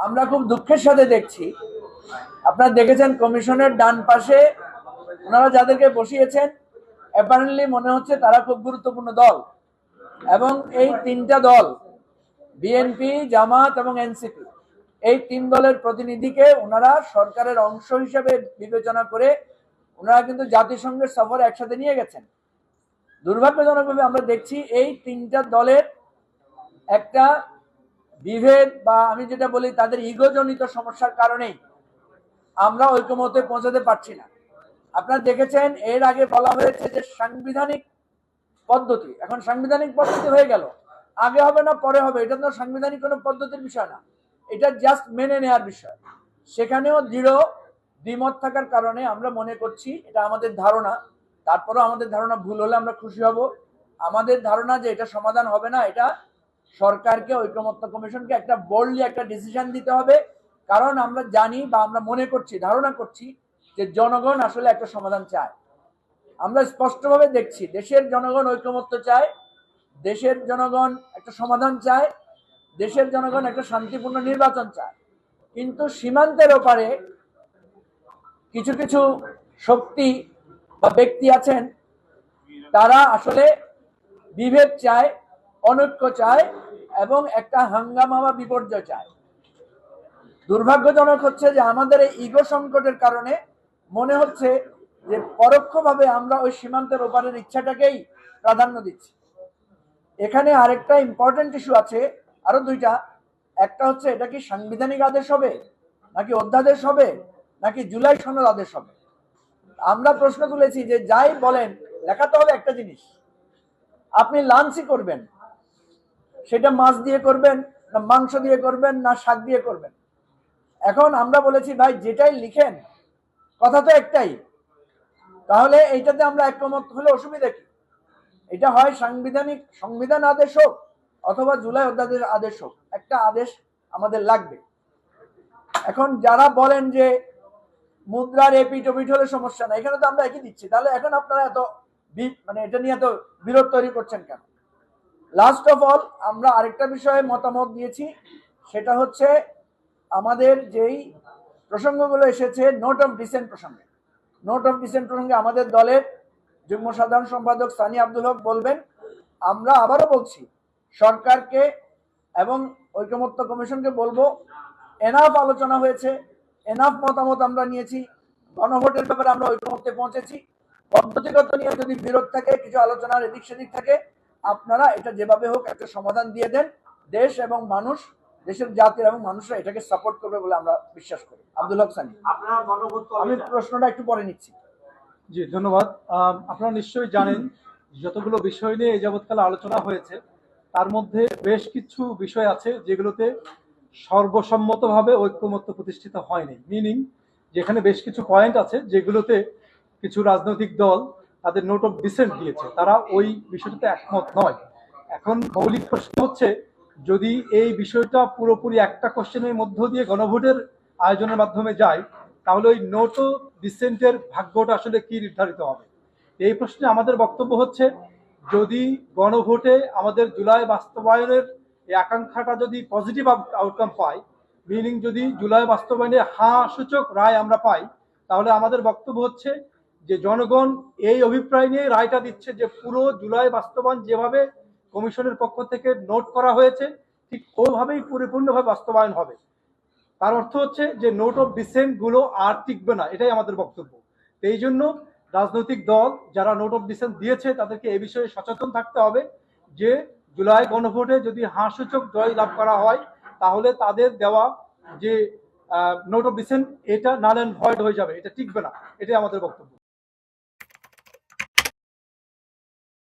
আমরা খুব দুঃখের সাথে দেখছি। আপনারা দেখেছেন কমিশনের ডান পাশে ওনারা যাদেরকে বসিয়েছেন অ্যাপারেন্টলি মনে হচ্ছে তারা খুব গুরুত্বপূর্ণ দল। এবং এই তিনটা দল বিএনপি জামাত এবং এনসিপি এই তিন দলের প্রতিনিধিকে ওনারা সরকারের অংশ হিসেবে বিবেচনা করে ওনারা কিন্তু জাতিসংঘের সফরে একসাথে নিয়ে গেছেন। দুর্ভাগ্যজনকভাবে আমরা দেখছি এই তিনটা দলের একটা বিভেদ বা আমি যেটা বলি তাদের ইগোজনিত সমস্যার কারণেই আমরা ঐক্যমতে পৌঁছাতে পারছি না। আপনারা দেখেছেন, এর আগে বলা হয়েছে যে সাংবিধানিক পদ্ধতি, এখন সাংবিধানিক পদ্ধতি হয়ে গেল। আগে হবে না, পরে হবে, এটা তো সাংবিধানিক কোনো পদ্ধতির বিষয় না। এটা জাস্ট মেনে নেওয়ার বিষয়। সেখানেও দৃঢ় দ্বিমত থাকার কারণে আমরা মনে করছি এটা আমাদের ধারণা। তারপরেও আমাদের ধারণা ভুল হলে আমরা খুশি হব। আমাদের ধারণা যে এটা সমাধান হবে না, এটা সরকারকে, ঐক্যমত্য কমিশনকে একটা বোল্ডলি একটা ডিসিশন দিতে হবে। কারণ আমরা জানি বা আমরা মনে করছি, ধারণা করছি যে জনগণ আসলে একটা সমাধান চায়। আমরা স্পষ্টভাবে দেখছি, দেশের জনগণ ঐক্যমত্য চায়, দেশের জনগণ একটা সমাধান চায়, দেশের জনগণ একটা শান্তিপূর্ণ নির্বাচন চায়। কিন্তু সীমান্তের ওপারে কিছু কিছু শক্তি বা ব্যক্তি আছেন, তারা আসলে বিভেদ চায় অনৈক্য চায় এবং একটা হাঙ্গামা বা বিপর্যয় চায়। দুর্ভাগ্যজনক হচ্ছে যে আমাদের এই ইগো সংকটের কারণে মনে হচ্ছে যে পরোক্ষভাবে আমরা ওই সীমান্তের ওপারের ইচ্ছাটাকেই প্রাধান্য দিচ্ছি। এখানে আরেকটা ইম্পর্টেন্ট ইস্যু আছে, আরও দুইটা। একটা হচ্ছে, এটা কি সাংবিধানিক আদেশ হবে? নাকি অধ্যাদেশ হবে? নাকি জুলাই সনদ আদেশ হবে? আমরা প্রশ্ন তুলেছি যে যাই বলেন লেখাতে হবে একটা জিনিস। আপনি লাঞ্চই করবেন। সেটা মাছ দিয়ে করবেন, না মাংস দিয়ে করবেন, না শাক দিয়ে করবেন। এখন আমরা বলেছি, ভাই, যেটাই লিখেন, কথা তো একটাই। তাহলে এইটাতে আমরা একমত হলে অসুবিধা কি? এটা হয় সাংবিধানিক সংবিধান আদেশ হোক, অথবা জুলাই অধ্যাদেশ আদেশ হোক, একটা আদেশ আমাদের লাগবে। এখন যারা বলেন যে মুদ্রার এপিট ওপিট হলে সমস্যা না এখানে তো আমরা একই দিচ্ছি। তাহলে এখন আপনারা এত মানে এটা নিয়ে এত বিরোধ তৈরি করছেন কেন? লাস্ট অফ অল আমরা আরেকটা বিষয়ে মতামত দিয়েছি। সেটা হচ্ছে আমাদের যেই প্রসঙ্গগুলো এসেছে নোট অফ ডিসেন্ট প্রসঙ্গে। নোট অফ ডিসেন্ট প্রসঙ্গে আমাদের দলের যুগ্ম সাধারণ সম্পাদক সানি আব্দুল হক বলবেন, আমরা আবারও বলছি, সরকারকে এবং ঐকমত্য কমিশনকে বলব এনাফ আলোচনা হয়েছে এনাফ মতামত আমরা নিয়েছি, গণভোটের ব্যাপারে আমরা ঐকমত্যে পৌঁছেছি। পদ্ধতিগত নিয়ে যদি বিরোধ থাকে, কিছু আলোচনার এদিক সেদিক থাকে আপনারা এটা যেভাবে হোক একটা সমাধান দিয়ে দেন। দেশ এবং মানুষ দেশের জাতির এবং মানুষরা এটাকে সাপোর্ট করবে বলে আমরা বিশ্বাস করি। আব্দুল হক সানি। আপনারা আমি প্রশ্নটা একটু পরে নিচ্ছি। জি ধন্যবাদ। আপনারা নিশ্চয়ই জানেন যতগুলো বিষয় নিয়ে এই যাবৎকালে আলোচনা হয়েছে তার মধ্যে বেশ কিছু বিষয় আছে যেগুলোতে সর্বসম্মতভাবে ঐক্যমত্য প্রতিষ্ঠিত হয়নি। মিনিং যেখানে বেশ কিছু পয়েন্ট আছে যেগুলোতে কিছু রাজনৈতিক দল তাদের নোট অফ ডিসেন্ট দিয়েছে। তারা ওই বিষয়টাতে একমত নয়। এখন মৌলিক প্রশ্ন হচ্ছে, যদি এই বিষয়টা পুরোপুরি একটা কোশ্চেনের মধ্য দিয়ে গণভোটের আয়োজনের মাধ্যমে যায়, তাহলে ওই নোট অফ ডিসেন্টের ভাগ্যটা আসলে কি নির্ধারিত হবে? এই প্রশ্নে আমাদের বক্তব্য হচ্ছে, যদি গণভোটে আমাদের জুলাই বাস্তবায়নের এই আকাঙ্ক্ষাটা যদি পজিটিভ আউটকাম পায় মিনিং যদি জুলাই বাস্তবায়নে হা সূচক রায় আমরা পাই, তাহলে আমাদের বক্তব্য হচ্ছে যে জনগণ এই অভিপ্রায় নিয়ে রায়টা দিচ্ছে যে পুরো জুলাই বাস্তবায়ন যেভাবে কমিশনের পক্ষ থেকে নোট করা হয়েছে, ঠিক ওইভাবেই পরিপূর্ণভাবে বাস্তবায়ন হবে। তার অর্থ হচ্ছে যে নোট অফ ডিসেন্টগুলো আর টিকবে না, এটাই আমাদের বক্তব্য। এই জন্য রাজনৈতিক দল যারা নোট অফ ডিসেন্ট দিয়েছে, তাদেরকে এ বিষয়ে সচেতন থাকতে হবে যে জুলাই গণভোটে যদি হাসূচক জয় লাভ করা হয়, তাহলে তাদের দেওয়া যে নোট অফ ডিসেন্ট এটা নাল অ্যান্ড ভয়েড হয়ে যাবে, এটা টিকবে না, এটাই আমাদের বক্তব্য।